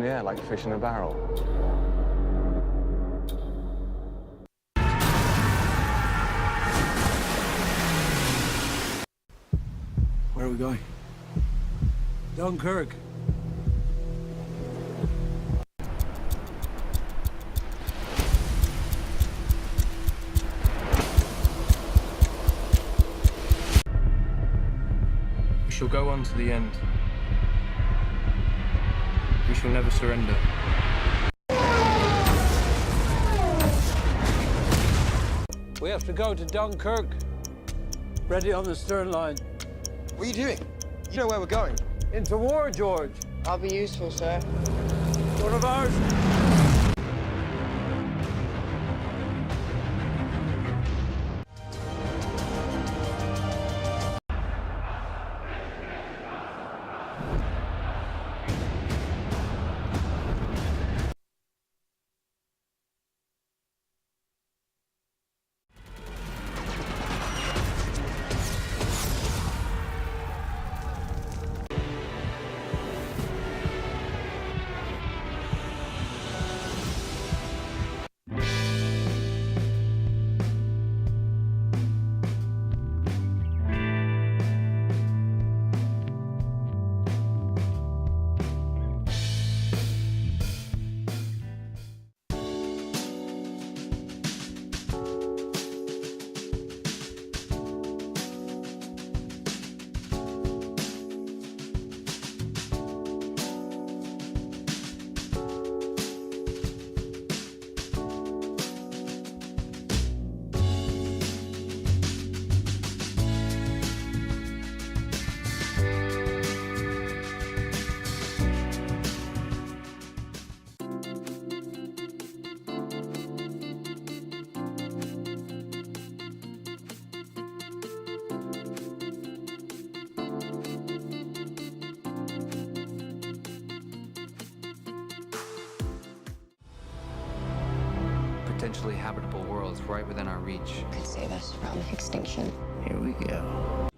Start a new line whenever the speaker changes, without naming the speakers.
the air like fish in a barrel.
Where are we going? Dunkirk.
We shall go on to the end. We shall never surrender.
We have to go to Dunkirk. Ready on the stern line.
What are you doing? You know where we're going.
Into war, George.
I'll be useful, sir.
One of ours.
Potentially habitable worlds right within our reach.
could save us from extinction.
Here we go.